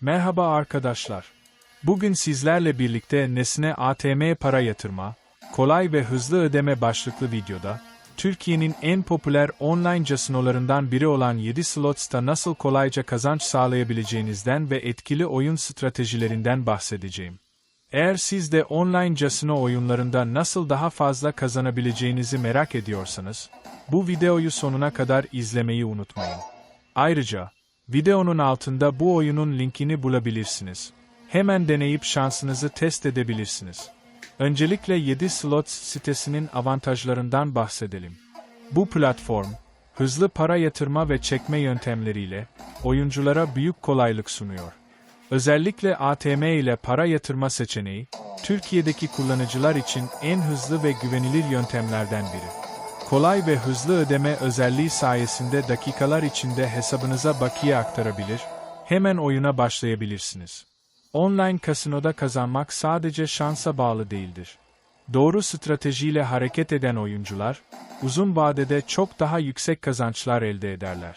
Merhaba arkadaşlar. Bugün sizlerle birlikte Nesne ATM para yatırma, kolay ve hızlı ödeme başlıklı videoda, Türkiye'nin en popüler online casinolarından biri olan 7 Slots'ta nasıl kolayca kazanç sağlayabileceğinizden ve etkili oyun stratejilerinden bahsedeceğim. Eğer siz de online casino oyunlarında nasıl daha fazla kazanabileceğinizi merak ediyorsanız, bu videoyu sonuna kadar izlemeyi unutmayın. Ayrıca, videonun altında bu oyunun linkini bulabilirsiniz. Hemen deneyip şansınızı test edebilirsiniz. Öncelikle 7 Slots sitesinin avantajlarından bahsedelim. Bu platform, hızlı para yatırma ve çekme yöntemleriyle oyunculara büyük kolaylık sunuyor. Özellikle ATM ile para yatırma seçeneği, Türkiye'deki kullanıcılar için en hızlı ve güvenilir yöntemlerden biri. Kolay ve hızlı ödeme özelliği sayesinde dakikalar içinde hesabınıza bakiye aktarabilir, hemen oyuna başlayabilirsiniz. Online kasinoda kazanmak sadece şansa bağlı değildir. Doğru stratejiyle hareket eden oyuncular, uzun vadede çok daha yüksek kazançlar elde ederler.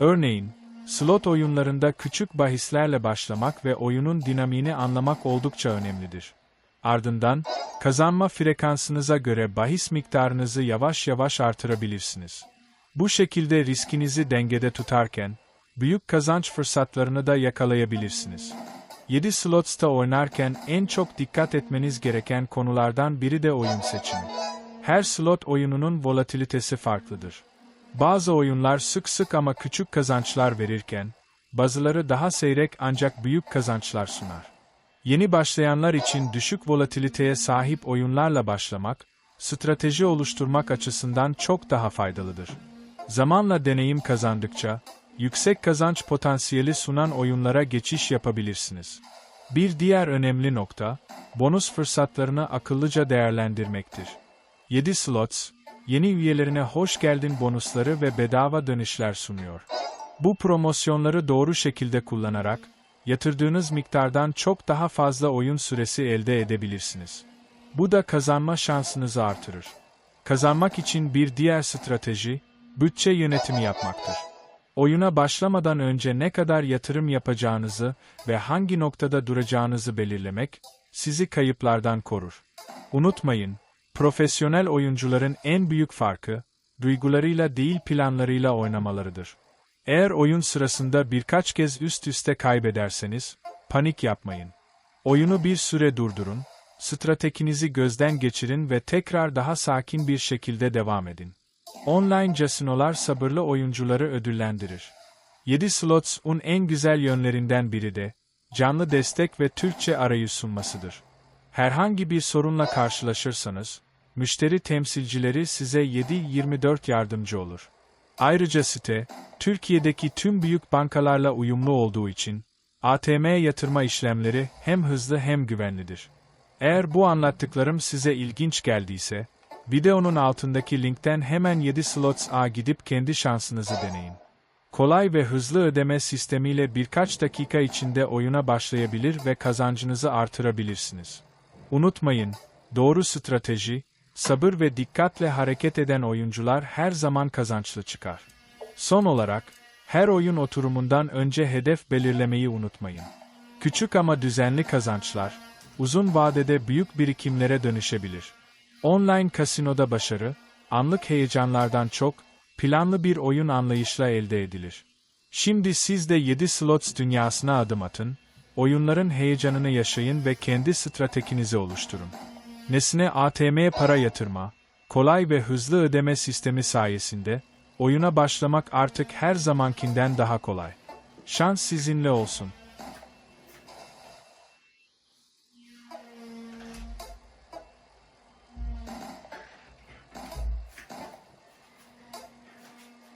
Örneğin, slot oyunlarında küçük bahislerle başlamak ve oyunun dinamiğini anlamak oldukça önemlidir. Ardından, kazanma frekansınıza göre bahis miktarınızı yavaş yavaş artırabilirsiniz. Bu şekilde riskinizi dengede tutarken, büyük kazanç fırsatlarını da yakalayabilirsiniz. 7 slots'ta oynarken en çok dikkat etmeniz gereken konulardan biri de oyun seçimi. Her slot oyununun volatilitesi farklıdır. Bazı oyunlar sık sık ama küçük kazançlar verirken, bazıları daha seyrek ancak büyük kazançlar sunar. Yeni başlayanlar için düşük volatiliteye sahip oyunlarla başlamak, strateji oluşturmak açısından çok daha faydalıdır. Zamanla deneyim kazandıkça, yüksek kazanç potansiyeli sunan oyunlara geçiş yapabilirsiniz. Bir diğer önemli nokta, bonus fırsatlarını akıllıca değerlendirmektir. 7 Slots, yeni üyelerine hoş geldin bonusları ve bedava dönüşler sunuyor. Bu promosyonları doğru şekilde kullanarak, yatırdığınız miktardan çok daha fazla oyun süresi elde edebilirsiniz. Bu da kazanma şansınızı artırır. Kazanmak için bir diğer strateji, bütçe yönetimi yapmaktır. Oyuna başlamadan önce ne kadar yatırım yapacağınızı ve hangi noktada duracağınızı belirlemek, sizi kayıplardan korur. Unutmayın, profesyonel oyuncuların en büyük farkı, duygularıyla değil planlarıyla oynamalarıdır. Eğer oyun sırasında birkaç kez üst üste kaybederseniz, panik yapmayın. Oyunu bir süre durdurun, stratejinizi gözden geçirin ve tekrar daha sakin bir şekilde devam edin. Online casinolar sabırlı oyuncuları ödüllendirir. 7 Slots'un en güzel yönlerinden biri de, canlı destek ve Türkçe arayüz sunmasıdır. Herhangi bir sorunla karşılaşırsanız, müşteri temsilcileri size 7-24 yardımcı olur. Ayrıca site, Türkiye'deki tüm büyük bankalarla uyumlu olduğu için, ATM yatırma işlemleri hem hızlı hem güvenlidir. Eğer bu anlattıklarım size ilginç geldiyse, videonun altındaki linkten hemen 7 Slots A gidip kendi şansınızı deneyin. Kolay ve hızlı ödeme sistemiyle birkaç dakika içinde oyuna başlayabilir ve kazancınızı artırabilirsiniz. Unutmayın, doğru strateji, sabır ve dikkatle hareket eden oyuncular her zaman kazançlı çıkar. Son olarak, her oyun oturumundan önce hedef belirlemeyi unutmayın. Küçük ama düzenli kazançlar, uzun vadede büyük birikimlere dönüşebilir. Online kasinoda başarı, anlık heyecanlardan çok, planlı bir oyun anlayışla elde edilir. Şimdi siz de 7 slots dünyasına adım atın, oyunların heyecanını yaşayın ve kendi stratejinizi oluşturun. Nesne ATM para yatırma, kolay ve hızlı ödeme sistemi sayesinde, oyuna başlamak artık her zamankinden daha kolay. Şans sizinle olsun.